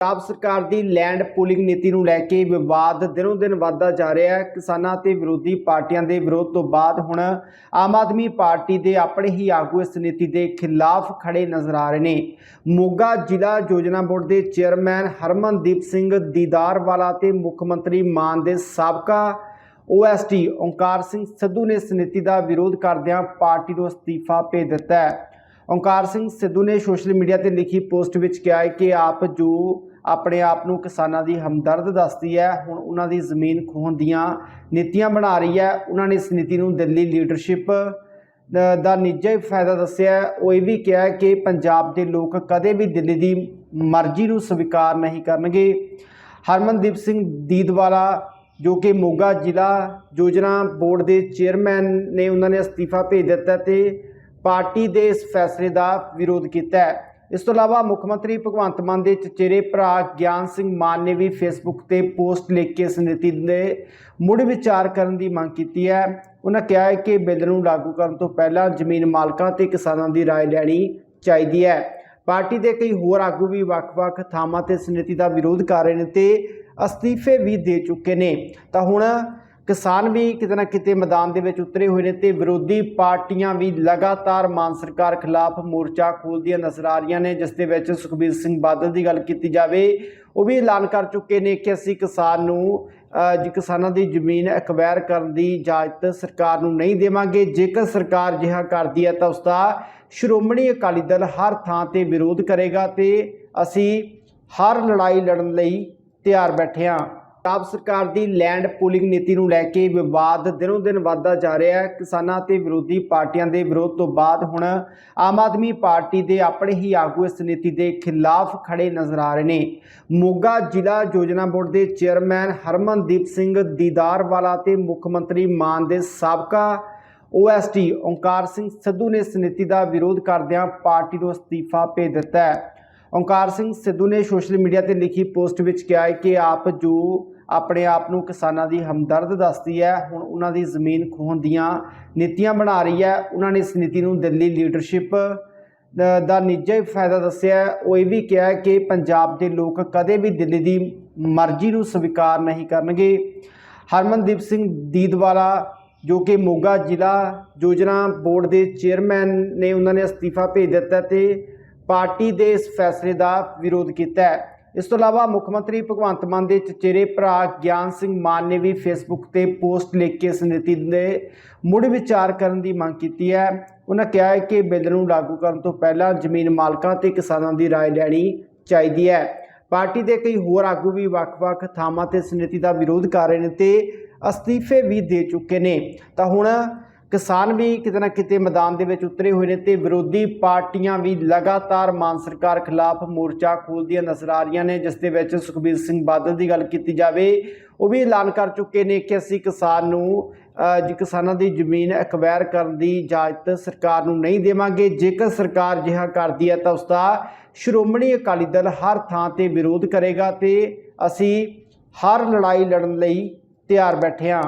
ਪੰਜਾਬ ਸਰਕਾਰ ਦੀ land pooling ਨੀਤੀ ਨੂੰ ਲੈ ਕੇ ਵਿਵਾਦ ਦਿਨੋਂ ਦਿਨ ਵਧਦਾ ਜਾ ਰਿਹਾ ਹੈ। ਕਿਸਾਨਾਂ ਤੇ ਵਿਰੋਧੀ ਪਾਰਟੀਆਂ ਦੇ ਵਿਰੋਧ ਤੋਂ ਬਾਅਦ ਹੁਣ ਆਮ ਆਦਮੀ ਪਾਰਟੀ ਦੇ ਆਪਣੇ ਹੀ ਆਗੂ ਇਸ ਨੀਤੀ ਦੇ ਖਿਲਾਫ ਖੜੇ ਨਜ਼ਰ ਆ ਰਹੇ ਨੇ। ਮੋਗਾ ਜ਼ਿਲ੍ਹਾ ਯੋਜਨਾ ਬੋਰਡ ਦੇ ਚੇਅਰਮੈਨ ਹਰਮਨਦੀਪ ਸਿੰਘ ਦੀਦਾਰਵਾਲਾ ਤੇ ਮੁੱਖ ਮੰਤਰੀ ਮਾਨ ਦੇ ਸਾਬਕਾ ਓਐਸਟੀ ਓਂਕਾਰ ਸਿੰਘ ਸਿੱਧੂ ਨੇ ਇਸ ਨੀਤੀ ਦਾ ਵਿਰੋਧ ਕਰਦਿਆਂ ਪਾਰਟੀ ਨੂੰ ਅਸਤੀਫਾ ਭੇਜ ਦਿੱਤਾ ਹੈ। ਓਂਕਾਰ ਸਿੰਘ ਸਿੱਧੂ ਨੇ ਸੋਸ਼ਲ ਮੀਡੀਆ ਤੇ ਲਿਖੀ ਪੋਸਟ ਵਿੱਚ ਕਿਹਾ ਹੈ ਕਿ ਆਪ ਜੋ ਆਪਣੇ ਆਪ ਨੂੰ ਕਿਸਾਨਾਂ ਦੀ ਹਮਦਰਦ ਦੱਸਦੀ ਹੈ। ਹੁਣ ਉਹਨਾਂ ਦੀ ਜ਼ਮੀਨ ਖੋਹਣ ਦੀਆਂ ਨੀਤੀਆਂ ਬਣਾ ਰਹੀ ਹੈ। ਉਹਨਾਂ ਨੇ ਇਸ ਨੀਤੀ ਨੂੰ ਦਿੱਲੀ ਲੀਡਰਸ਼ਿਪ ਦਾ ਨਿੱਜਾ ਹੀ ਫਾਇਦਾ ਦੱਸਿਆ ਉਹ ਇਹ ਵੀ ਕਿਹਾ ਕਿ ਪੰਜਾਬ ਦੇ ਲੋਕ ਕਦੇ ਵੀ ਦਿੱਲੀ ਦੀ ਮਰਜ਼ੀ ਨੂੰ ਸਵੀਕਾਰ ਨਹੀਂ ਕਰਨਗੇ। ਹਰਮਨਦੀਪ ਸਿੰਘ ਦੀਦਵਾਲਾ, ਜੋ ਕਿ ਮੋਗਾ ਜ਼ਿਲ੍ਹਾ ਯੋਜਨਾ ਬੋਰਡ ਦੇ ਚੇਅਰਮੈਨ ਨੇ, ਉਹਨਾਂ ਨੇ ਅਸਤੀਫਾ ਭੇਜ ਦਿੱਤਾ ਤੇ ਪਾਰਟੀ ਦੇ ਇਸ ਫੈਸਲੇ ਦਾ ਵਿਰੋਧ ਕੀਤਾ ਹੈ। ਇਸ ਤੋਂ ਇਲਾਵਾ ਮੁੱਖ ਮੰਤਰੀ ਭਗਵੰਤ ਮਾਨ ਦੇ ਚਚੇਰੇ ਭਰਾ ਗਿਆਨ ਸਿੰਘ ਮਾਨ ਨੇ ਵੀ ਫੇਸਬੁੱਕ ਤੇ ਪੋਸਟ ਲਿਖ ਕੇ ਇਸ ਨੀਤੀ ਦੇ ਮੁੜ ਵਿਚਾਰ ਕਰਨ ਦੀ ਮੰਗ ਕੀਤੀ ਹੈ ਉਹਨਾਂ ਕਿਹਾ ਹੈ ਕਿ ਬਿੱਲ ਨੂੰ ਲਾਗੂ ਕਰਨ ਤੋਂ ਪਹਿਲਾਂ ਜ਼ਮੀਨ ਮਾਲਕਾਂ ਤੇ ਕਿਸਾਨਾਂ ਦੀ رائے ਲੈਣੀ ਚਾਹੀਦੀ ਹੈ ਪਾਰਟੀ ਦੇ ਕਈ ਹੋਰ ਆਗੂ ਵੀ ਵੱਖ-ਵੱਖ ਥਾਵਾਂ ਤੇ ਇਸ ਨੀਤੀ ਦਾ ਵਿਰੋਧ ਕਰ ਰਹੇ ਨੇ ਤੇ ਅਸਤੀਫੇ ਵੀ ਦੇ ਚੁੱਕੇ ਨੇ ਤਾਂ ਹੁਣ ਕਿਸਾਨ ਵੀ ਕਿਤੇ ਨਾ ਕਿਤੇ ਮੈਦਾਨ ਦੇ ਵਿੱਚ ਉਤਰੇ ਹੋਏ ਨੇ ਤੇ ਵਿਰੋਧੀ ਪਾਰਟੀਆਂ ਵੀ ਲਗਾਤਾਰ ਮਾਨ ਸਰਕਾਰ ਖਿਲਾਫ ਮੋਰਚਾ ਖੋਲ੍ਹਦੀਆਂ ਨਜ਼ਰ ਆ ਰਹੀਆਂ ਨੇ, ਜਿਸ ਦੇ ਵਿੱਚ ਸੁਖਬੀਰ ਸਿੰਘ ਬਾਦਲ ਦੀ ਗੱਲ ਕੀਤੀ ਜਾਵੇ, ਉਹ ਵੀ ਐਲਾਨ ਕਰ ਚੁੱਕੇ ਨੇ ਕਿ ਅਸੀਂ ਕਿਸਾਨ ਨੂੰ ਕਿਸਾਨਾਂ ਦੀ ਜ਼ਮੀਨ ਐਕਵਾਇਰ ਕਰਨ ਦੀ ਇਜਾਜ਼ਤ ਸਰਕਾਰ ਨੂੰ ਨਹੀਂ ਦੇਵਾਂਗੇ। ਜੇਕਰ ਸਰਕਾਰ ਜਿਹਾ ਕਰਦੀ ਹੈ ਤਾਂ ਉਸ ਦਾ ਸ਼੍ਰੋਮਣੀ ਅਕਾਲੀ ਦਲ ਹਰ ਥਾਂ ਤੇ ਵਿਰੋਧ ਕਰੇਗਾ ਤੇ ਅਸੀਂ ਹਰ ਲੜਾਈ ਲੜਨ ਲਈ ਤਿਆਰ ਬੈਠੇ ਹਾਂ। ਪੰਜਾਬ ਸਰਕਾਰ ਦੀ ਲੈਂਡ ਪੂਲਿੰਗ ਨੀਤੀ ਨੂੰ ਲੈ ਕੇ ਵਿਵਾਦ ਦਿਨੋਂ ਦਿਨ ਵਧਦਾ ਜਾ ਰਿਹਾ ਹੈ। ਕਿਸਾਨਾਂ ਤੇ ਵਿਰੋਧੀ ਪਾਰਟੀਆਂ ਦੇ ਵਿਰੋਧ ਤੋਂ ਬਾਅਦ ਹੁਣ ਆਮ ਆਦਮੀ ਪਾਰਟੀ ਦੇ ਆਪਣੇ ਹੀ ਆਗੂ ਇਸ ਨੀਤੀ ਦੇ ਖਿਲਾਫ ਖੜੇ ਨਜ਼ਰ ਆ ਰਹੇ ਨੇ। ਮੋਗਾ ਜ਼ਿਲ੍ਹਾ ਯੋਜਨਾ ਬੋਰਡ ਦੇ ਚੇਅਰਮੈਨ ਹਰਮਨਦੀਪ ਸਿੰਘ ਦੀਦਾਰਵਾਲਾ ਤੇ ਮੁੱਖ ਮੰਤਰੀ ਮਾਨ ਦੇ ਸਾਬਕਾ ਓਐਸਟੀ ਓਂਕਾਰ ਸਿੰਘ ਸਿੱਧੂ ਨੇ ਇਸ ਨੀਤੀ ਦਾ ਵਿਰੋਧ ਕਰਦਿਆਂ ਪਾਰਟੀ ਨੂੰ ਅਸਤੀਫਾ ਭੇਜ ਦਿੱਤਾ ਹੈ। ਓਂਕਾਰ ਸਿੰਘ ਸਿੱਧੂ ਨੇ ਸੋਸ਼ਲ ਮੀਡੀਆ ਤੇ ਲਿਖੀ ਪੋਸਟ ਵਿੱਚ ਕਿਹਾ ਹੈ ਕਿ ਆਪ ਜੋ ਆਪਣੇ ਆਪ ਨੂੰ ਕਿਸਾਨਾਂ ਦੀ ਹਮਦਰਦ ਦੱਸਦੀ ਹੈ। ਹੁਣ ਉਹਨਾਂ ਦੀ ਜ਼ਮੀਨ ਖੋਹਣ ਦੀਆਂ ਨੀਤੀਆਂ ਬਣਾ ਰਹੀ ਹੈ। ਉਹਨਾਂ ਨੇ ਇਸ ਨੀਤੀ ਨੂੰ ਦਿੱਲੀ ਲੀਡਰਸ਼ਿਪ ਦਾ ਨਿੱਜਾ ਹੀ ਫਾਇਦਾ ਦੱਸਿਆ ਉਹ ਇਹ ਵੀ ਕਿਹਾ ਕਿ ਪੰਜਾਬ ਦੇ ਲੋਕ ਕਦੇ ਵੀ ਦਿੱਲੀ ਦੀ ਮਰਜ਼ੀ ਨੂੰ ਸਵੀਕਾਰ ਨਹੀਂ ਕਰਨਗੇ। ਹਰਮਨਦੀਪ ਸਿੰਘ ਦੀਦਵਾਲਾ, ਜੋ ਕਿ ਮੋਗਾ ਜ਼ਿਲ੍ਹਾ ਯੋਜਨਾ ਬੋਰਡ ਦੇ ਚੇਅਰਮੈਨ ਨੇ, ਉਹਨਾਂ ਨੇ ਅਸਤੀਫਾ ਭੇਜ ਦਿੱਤਾ ਤੇ ਪਾਰਟੀ ਦੇ ਇਸ ਫੈਸਲੇ ਦਾ ਵਿਰੋਧ ਕੀਤਾ ਹੈ। ਇਸ ਤੋਂ ਇਲਾਵਾ ਮੁੱਖ ਮੰਤਰੀ ਭਗਵੰਤ ਮਾਨ ਦੇ ਚਚੇਰੇ ਭਰਾ ਗਿਆਨ ਸਿੰਘ ਮਾਨ ਨੇ ਵੀ ਫੇਸਬੁੱਕ ਤੇ ਪੋਸਟ ਲਿਖ ਕੇ ਇਸ ਨੀਤੀ ਦੇ ਮੁੜ ਵਿਚਾਰ ਕਰਨ ਦੀ ਮੰਗ ਕੀਤੀ ਹੈ ਉਹਨਾਂ ਕਿਹਾ ਹੈ ਕਿ ਬਿੱਲ ਨੂੰ ਲਾਗੂ ਕਰਨ ਤੋਂ ਪਹਿਲਾਂ ਜ਼ਮੀਨ ਮਾਲਕਾਂ ਤੇ ਕਿਸਾਨਾਂ ਦੀ رائے ਲੈਣੀ ਚਾਹੀਦੀ ਹੈ ਪਾਰਟੀ ਦੇ ਕਈ ਹੋਰ ਆਗੂ ਵੀ ਵੱਖ-ਵੱਖ ਥਾਵਾਂ ਤੇ ਇਸ ਨੀਤੀ ਦਾ ਵਿਰੋਧ ਕਰ ਰਹੇ ਨੇ ਤੇ ਅਸਤੀਫੇ ਵੀ ਦੇ ਚੁੱਕੇ ਨੇ ਤਾਂ ਹੁਣ ਕਿਸਾਨ ਵੀ ਕਿਤੇ ਨਾ ਕਿਤੇ ਮੈਦਾਨ ਦੇ ਵਿੱਚ ਉਤਰੇ ਹੋਏ ਨੇ ਤੇ ਵਿਰੋਧੀ ਪਾਰਟੀਆਂ ਵੀ ਲਗਾਤਾਰ ਮਾਨ ਸਰਕਾਰ ਖਿਲਾਫ ਮੋਰਚਾ ਖੋਲ੍ਹਦੀਆਂ ਨਜ਼ਰ ਆ ਰਹੀਆਂ ਨੇ, ਜਿਸ ਦੇ ਵਿੱਚ ਸੁਖਬੀਰ ਸਿੰਘ ਬਾਦਲ ਦੀ ਗੱਲ ਕੀਤੀ ਜਾਵੇ, ਉਹ ਵੀ ਐਲਾਨ ਕਰ ਚੁੱਕੇ ਨੇ ਕਿ ਅਸੀਂ ਕਿਸਾਨ ਨੂੰ ਜੀ ਕਿਸਾਨਾਂ ਦੀ ਜ਼ਮੀਨ ਐਕਵਾਇਰ ਕਰਨ ਦੀ ਇਜਾਜ਼ਤ ਸਰਕਾਰ ਨੂੰ ਨਹੀਂ ਦੇਵਾਂਗੇ। ਜੇਕਰ ਸਰਕਾਰ ਜਿਹਾ ਕਰਦੀ ਹੈ ਤਾਂ ਉਸ ਦਾ ਸ਼੍ਰੋਮਣੀ ਅਕਾਲੀ ਦਲ ਹਰ ਥਾਂ ਤੇ ਵਿਰੋਧ ਕਰੇਗਾ ਤੇ ਅਸੀਂ ਹਰ ਲੜਾਈ ਲੜਨ ਲਈ ਤਿਆਰ ਬੈਠੇ ਹਾਂ।